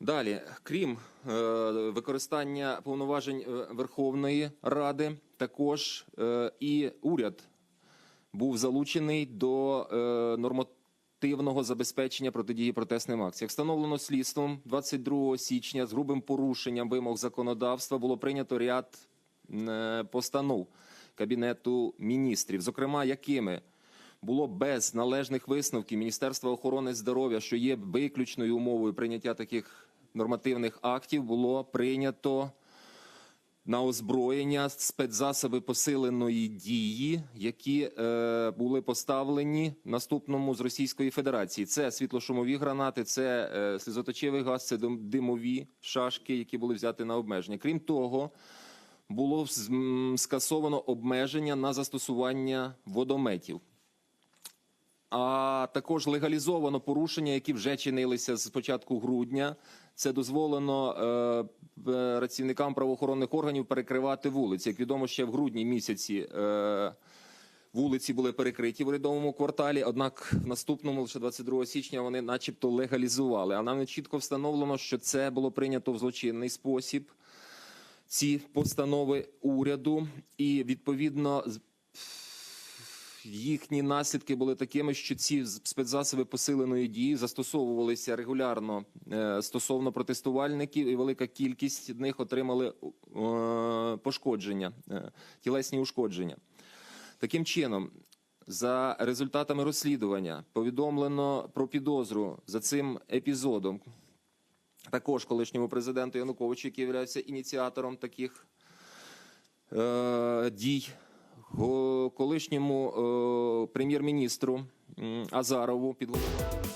Далі, крім е, використання повноважень е, Верховної Ради, також е, і уряд був залучений до е, нормативного забезпечення протидії протестним акціям. Встановлено слідством 22 січня з грубим порушенням вимог законодавства було прийнято ряд е, постанов Кабінету міністрів, зокрема, якими було без належних висновків Міністерства охорони здоров'я, що є виключною умовою прийняття таких нормативних актів, було прийнято на озброєння спецзасоби посиленої дії, які е, були поставлені наступному з Російської Федерації. Це світлошумові гранати, це е, слізоточивий газ, це димові шашки, які були взяті на обмеження. Крім того, було скасовано обмеження на застосування водометів. А також легалізовано порушення, які вже чинилися з початку грудня. Це дозволено е, е, працівникам правоохоронних органів перекривати вулиці. Як відомо, ще в грудні місяці е, вулиці були перекриті в урядовому кварталі. Однак в наступному, лише 22 січня, вони, начебто, легалізували. А нам чітко встановлено, що це було прийнято в злочинний спосіб. Ці постанови уряду, і відповідно їхні наслідки були такими, що ці спецзасоби посиленої дії застосовувалися регулярно е, стосовно протестувальників, і велика кількість них отримали е, пошкодження, е, тілесні ушкодження. Таким чином, за результатами розслідування повідомлено про підозру за цим епізодом. Також колишньому президенту Януковичу, який є ініціатором таких е, дій, колишньому е, прем'єр-міністру Азарову, підголову